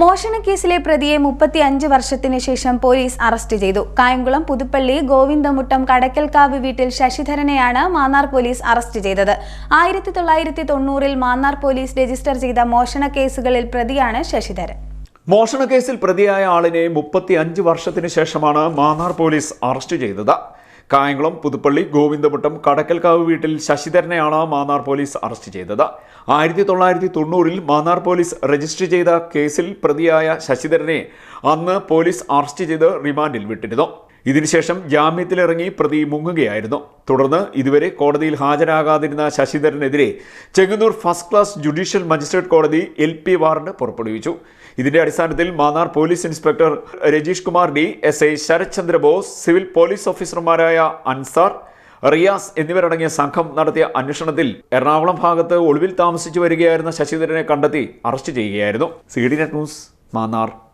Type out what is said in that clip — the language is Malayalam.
മോഷണക്കേസിലെ പ്രതിയെ മുപ്പത്തി അഞ്ച് വർഷത്തിന് ശേഷം പോലീസ് അറസ്റ്റ് ചെയ്തു. കായംകുളം പുതുപ്പള്ളി ഗോവിന്ദമുട്ടം കടക്കൽക്കാവ് വീട്ടിൽ ശശിധരനെയാണ് മാന്നാർ പോലീസ് അറസ്റ്റ് ചെയ്തത്. ആയിരത്തി തൊള്ളായിരത്തി തൊണ്ണൂറിൽ മാന്നാർ പോലീസ് രജിസ്റ്റർ ചെയ്ത മോഷണ കേസുകളിൽ പ്രതിയാണ് ശശിധരൻ. മോഷണക്കേസിൽ പ്രതിയായ ആളിനെ മുപ്പത്തി അഞ്ച് വർഷത്തിന് ശേഷമാണ് മാന്നാർ പോലീസ് അറസ്റ്റ് ചെയ്തത്. കായംകുളം പുതുപ്പള്ളി ഗോവിന്ദമുട്ടം കടക്കൽക്കാവ് വീട്ടിൽ ശശിധരനെയാണ് മാന്നാർ പോലീസ് അറസ്റ്റ് ചെയ്തത്. ആയിരത്തി തൊള്ളായിരത്തി തൊണ്ണൂറിൽ മാന്നാർ പോലീസ് രജിസ്റ്റർ ചെയ്ത കേസിൽ പ്രതിയായ ശശിധരനെ അന്ന് പോലീസ് അറസ്റ്റ് ചെയ്ത് റിമാൻഡിൽ വിട്ടിരുന്നു. ഇതിനുശേഷം ജാമ്യത്തിലിറങ്ങി പ്രതി മുങ്ങുകയായിരുന്നു. തുടർന്ന് ഇതുവരെ കോടതിയിൽ ഹാജരാകാതിരുന്ന ശശിധരനെതിരെ Chengannur first class judicial magistrate കോടതി എൽ പി വാറണ്ട് പുറപ്പെടുവിച്ചു. ഇതിന്റെ അടിസ്ഥാനത്തിൽ Mannar police inspector Rajeesh Kumar D S I Sarath Chandra Bose civil police ഓഫീസർമാരായ അൻസാർ റിയാസ് എന്നിവരടങ്ങിയ സംഘം നടത്തിയ അന്വേഷണത്തിൽ എറണാകുളം ഭാഗത്ത് ഒളിവിൽ താമസിച്ചു വരികയായിരുന്ന ശശിധരനെ കണ്ടെത്തി അറസ്റ്റ് ചെയ്യുകയായിരുന്നു. C D net news Mannar.